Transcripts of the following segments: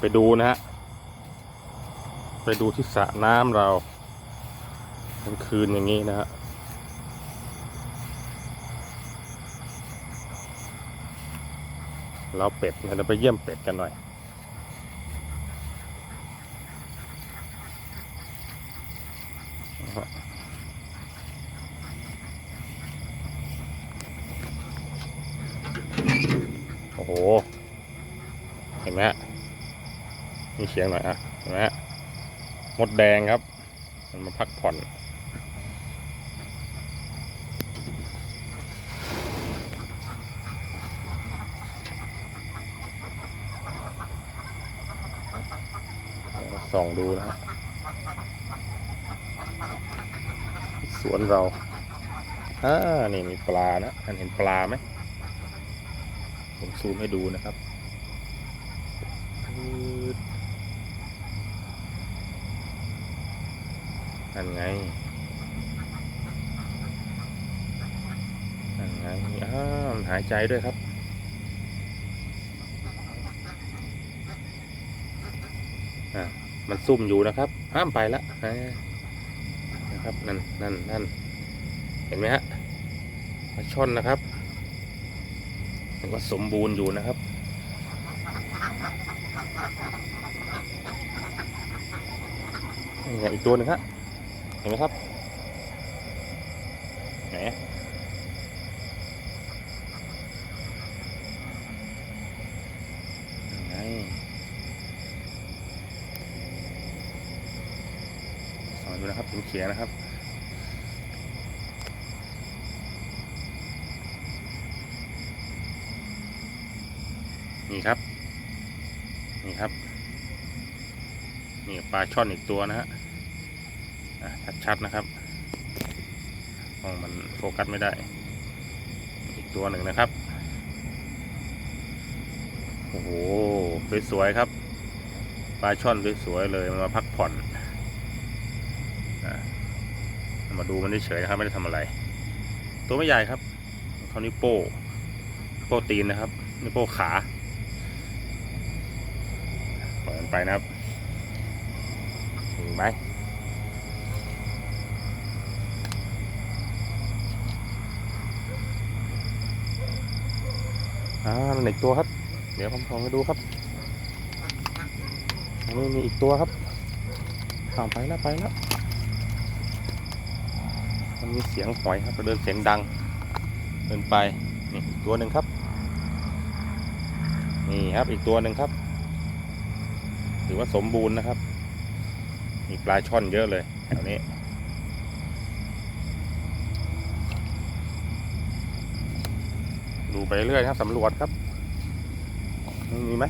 ไปดูนะฮะ ไปดูที่สระน้ำเรากลางคืนอย่างนี้นะฮะเราเป็ดเราไปเยี่ยมเป็ดกันหน่อย โอ้โห เห็นไหมฮะ มีเสียงหน่อยอะนไหมฮะมดแดงครับ มันมาพักผ่อน ส่องดูนะฮะสวนเราอ่านี่มีปลานะท่านเห็นปลาไหม ผมซูมให้ดูนะครับปืด นั่นไงนั่นไงอ้าวมันหายใจด้วยครับอ่ามันซุ่มอยู่นะครับ ห้ามไปละนะครับ นั่นนั่นนั่นเห็นไหมฮะปลาช่อนนะครับถือว่าสมบูรณ์อยู่นะครับนี่ไงอีกตัวหนึ่งฮะ เห็นไหมครับไหนสอนดูนะครับถึงเขียนะครับ นี่ครับ นี่ครับ นี่ปลาช่อนอีกตัวนะฮะ ชัดๆนะครับมองมันโฟกัสไม่ได้ อีกตัวหนึ่งนะครับ โอ้โห สวยๆครับ ปลาช่อนสวยๆเลยมันมาพักผ่อนอะมาดูมันเฉยๆนะครับ ไม่ได้ทำอะไร ตัวไม่ใหญ่ครับเขานิ้วโป้โป้ตีนนะครับนิ้วโป้ขาปล่อยมันไปนะครับเห็นไหม อ่านั่นอีกตัวครับ เดี๋ยวผมลองไปดูครับตรงนี้มีอีกตัวครับข้ามไปแล้วไปแล้วมันมีเสียงหอยครับเดินเสียงดัง เดินไปนี่อีกตัวหนึ่งครับ นี่ครับอีกตัวหนึ่งครับ ถือว่าสมบูรณ์นะครับ มีปลาช่อนเยอะเลยแถวนี้ ดูไปเรื่อยครับสำรวจครับมีไหม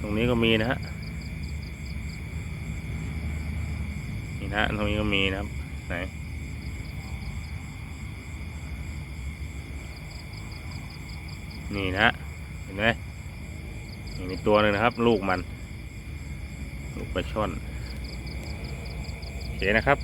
ตรงนี้ก็มีนะฮะนี่นะตรงนี้ก็มีนะครับไหนนี่นะเห็นไหม มีตัวหนึ่งนะครับ ลูกมัน ลูกปลาช่อนโอเคนะครับ